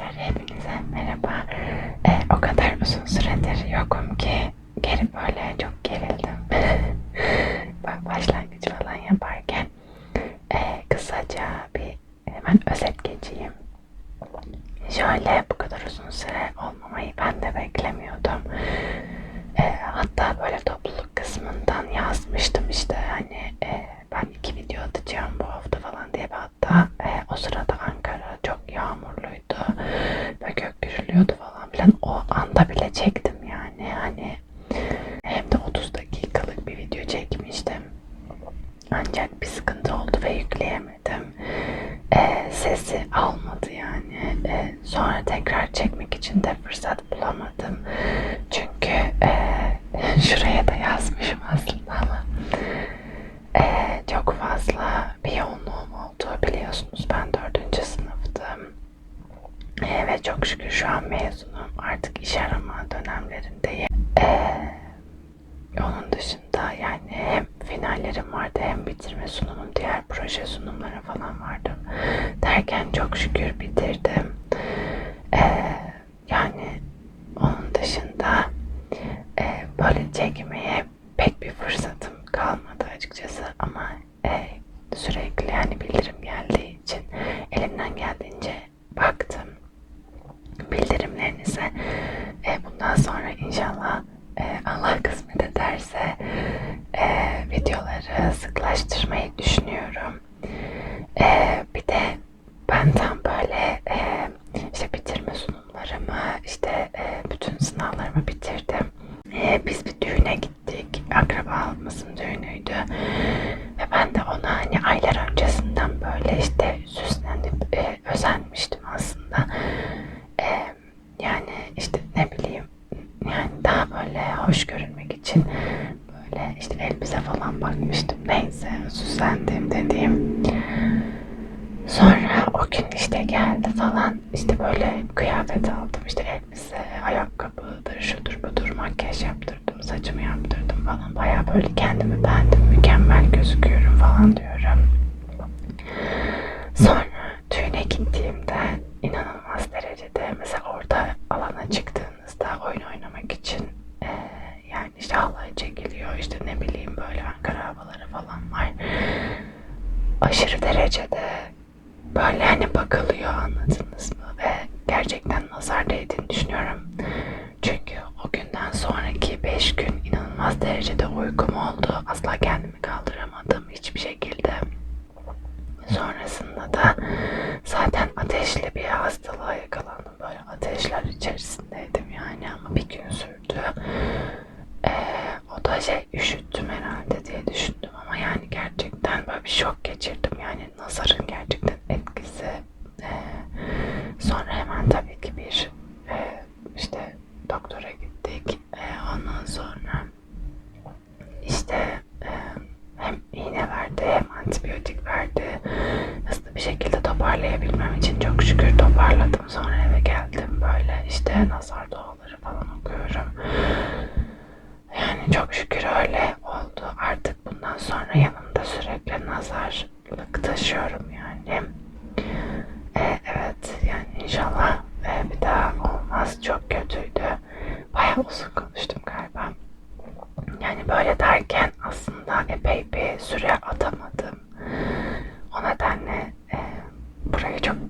Arkadaşlar hepinize merhaba. Ee, o kadar uzun süredir yokum bitirme sunumum, diğer proje sunumları falan vardı. Derken çok şükür kıyafet aldım. İşte elbise, ayakkabıdır, şudur budur, makyaj yaptırdım, saçımı yaptırdım falan. Baya böyle kendimi beğendim, mükemmel gözüküyorum falan diyorum. Sonra düğüne gittiğimde inanılmaz derecede mesela orada alana çıktığınızda oyun oynamak için e, yani işte halay çekiliyor işte ne bileyim böyle Ankara havaları falan var. Aşırı derecede 5 gün inanılmaz derecede uykum oldu. Asla kendimi antibiyotik verdi. Hızlı bir şekilde toparlayabilmem için çok şükür toparladım. Sonra eve geldim böyle işte nazar duaları falan okuyorum. Yani çok şükür öyle oldu. Artık bundan sonra yanımda sürekli nazarlık taşıyorum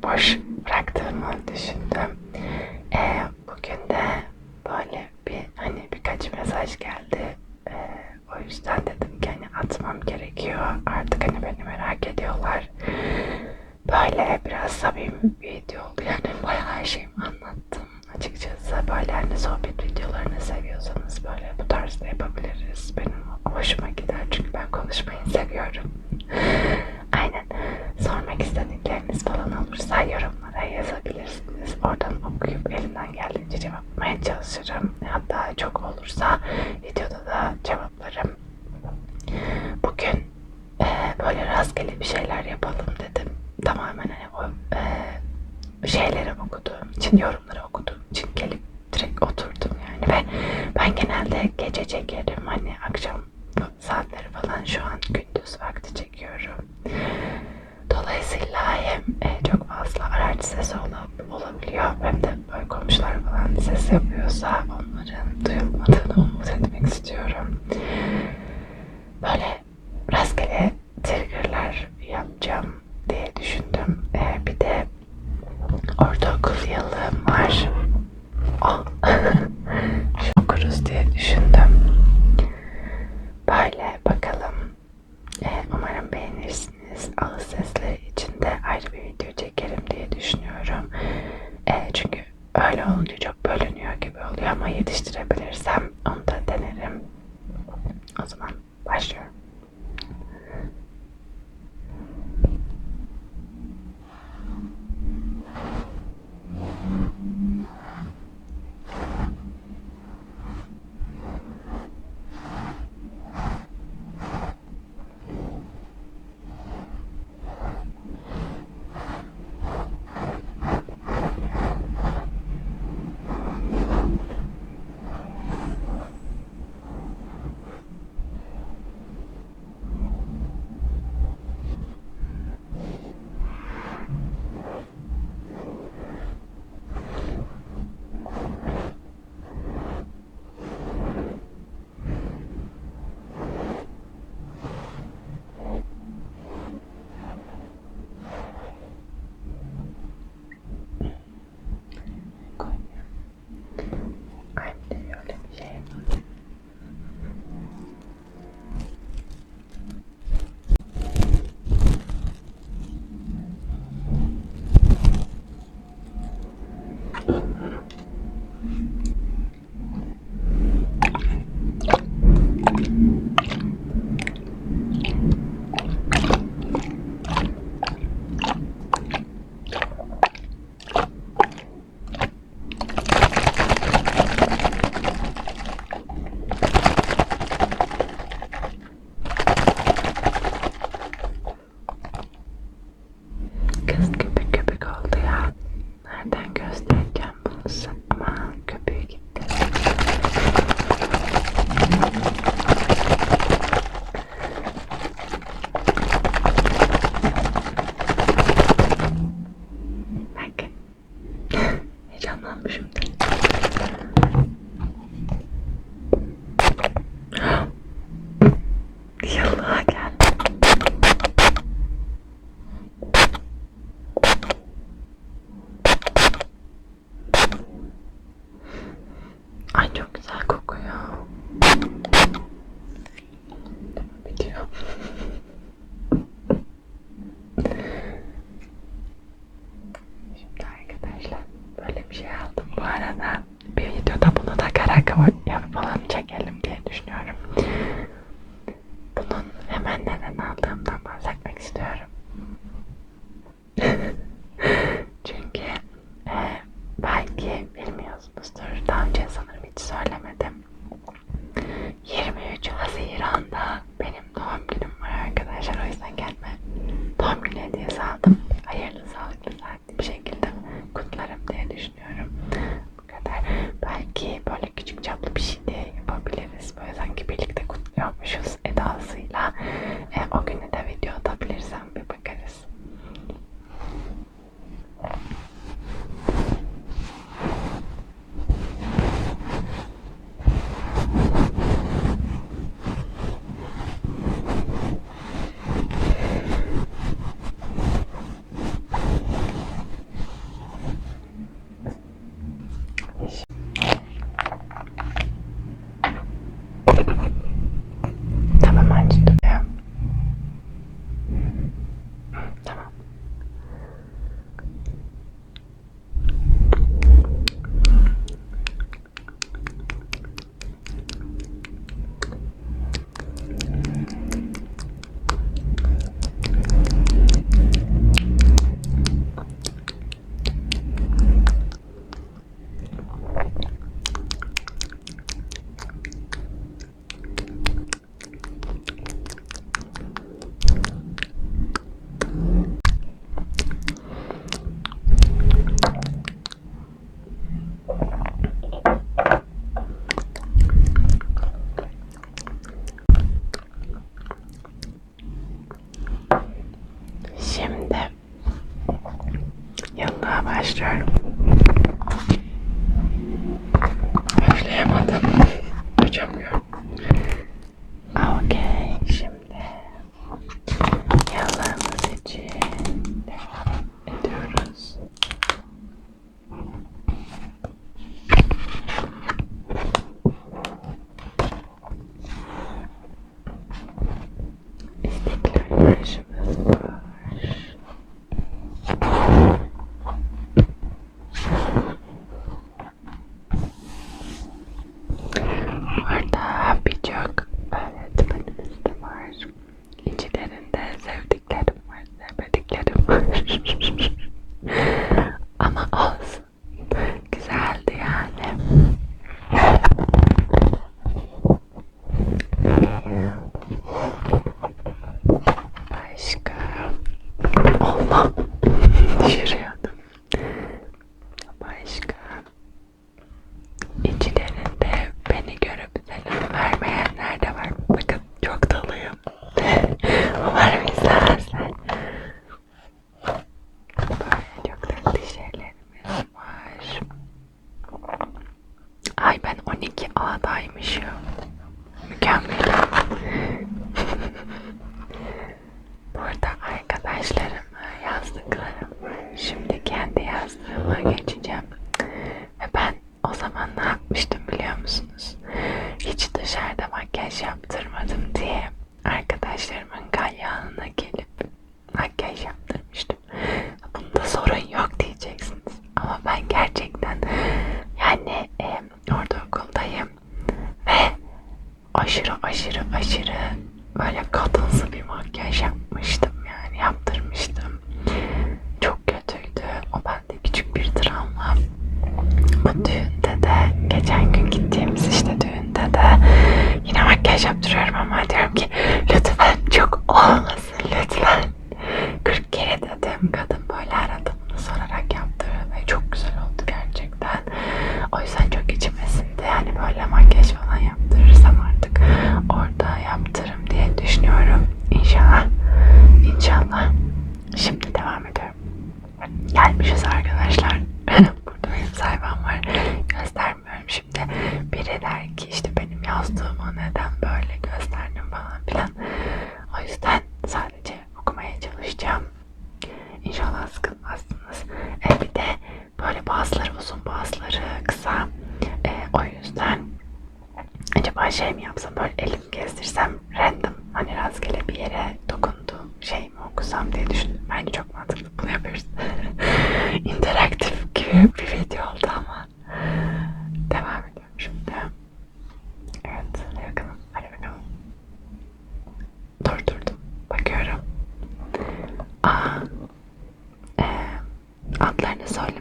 boş bıraktığımı düşündüm. Ee, bugün de böyle bir hani birkaç mesaj geldi. Ee, o yüzden dedim ki hani atmam gerekiyor. Artık hani beni merak ediyorlar. Böyle biraz samimi bir video oldu. Yani bayağı her şeyimi anlattım. Açıkçası böyle hani sohbet videolarını seviyorsanız böyle bu tarzda yapabiliriz. Benim hoşuma gider çünkü ben konuşmayı seviyorum. tutmaya çalışırım. Hatta çok olursa Böyle kleine Säule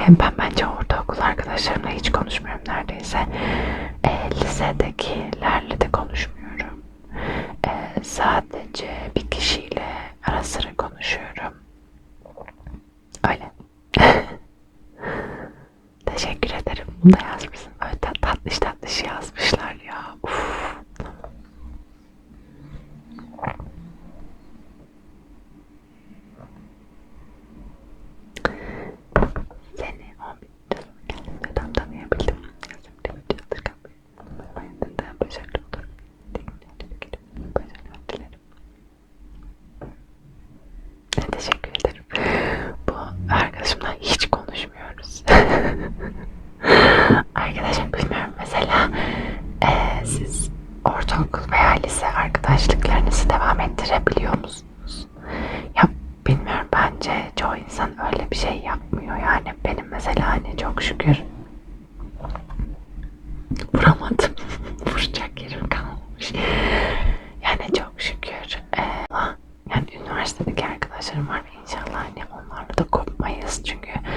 hem ben bence ortaokul arkadaşlarımla hiç konuşmuyorum neredeyse. E, lisedekilerle de konuşmuyorum. E, sadece bir kişiyle ara sıra konuşuyorum. Öyle. Teşekkür ederim. Bunu da yapacağız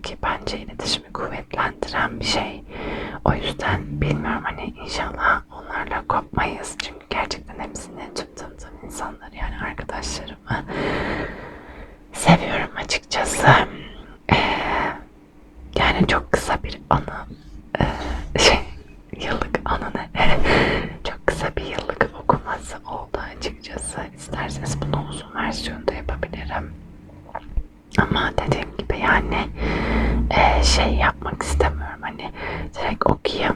ki bence iletişimi kuvvetlendiren bir şey. O yüzden bilmiyorum hani inşallah okay